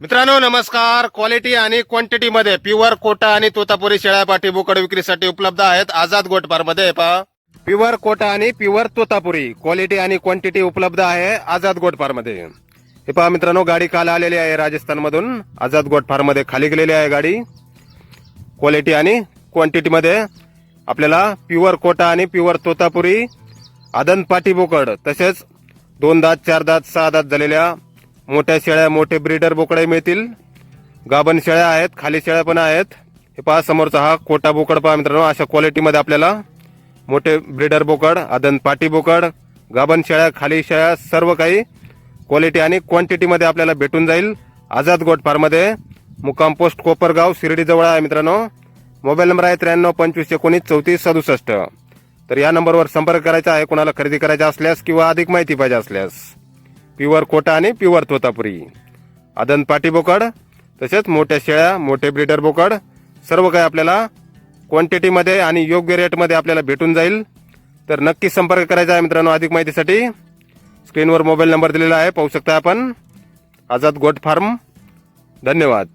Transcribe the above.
मित्रांनो नमस्कार. क्वालिटी आणि क्वांटिटी मध्ये प्युअर कोटा आणि तोतापुरी शेळ्या पाठी बोकड विक्रीसाठी उपलब्ध आहेत आझाद गोटपारमध्ये. पहा. प्युअर कोटा आणि प्युअर तोतापुरी. क्वालिटी आणि क्वांटिटी उपलब्ध आहे आझाद गोटपारमध्ये. हे पहा मित्रांनो गाडी काल आलेली आहे राजस्थान मधून. आझाद गोटफारमध्ये खाली गेलेली आहे गाडी. क्वालिटी आणि क्वांटिटी मध्ये आपल्याला प्युअर कोटा आणि प्युअर तोतापुरी आदन पाठी बोकड तसेच दोन दात चार दात सहा दात झालेल्या मोठ्या शेळ्या मोठे ब्रीडर बोकडे मिळतील. गाभण शेळ्या आहेत खाली शेळ्या पण आहेत. हे पहा समोरचा हा कोटा बोकड पहा मित्रांनो अशा क्वालिटीमध्ये आपल्याला मोठे ब्रीडर बोकड आदन पाटी बोकड गाभण शेळ्या खाली शेळ्या सर्व काही क्वालिटी आणि क्वांटिटीमध्ये आपल्याला भेटून जाईल. आझाद गोट फार्ममध्ये मुक्काम पोस्ट कोपरगाव शिर्डीजवळ आहे मित्रांनो. मोबाईल नंबर आहे त्र्याण्णव पंचवीस एकोणीस चौतीस सदुसष्ट. तर या नंबरवर संपर्क करायचा आहे कोणाला खरेदी करायचा असल्यास किंवा अधिक माहिती पाहिजे असल्यास. प्युअर कोटा आणि प्युअर तोतापुरी. आदन पाटी बोकड तसेच मोठ्या शेळ्या मोठे ब्रीडर बोकड सर्व काही आपल्याला क्वांटिटीमध्ये आणि योग्य रेटमध्ये आपल्याला भेटून जाईल. तर नक्की संपर्क करायचा आहे मित्रांनो अधिक माहितीसाठी. स्क्रीनवर मोबाईल नंबर दिलेला आहे पाहू शकता आपण. Azad goat farm. धन्यवाद.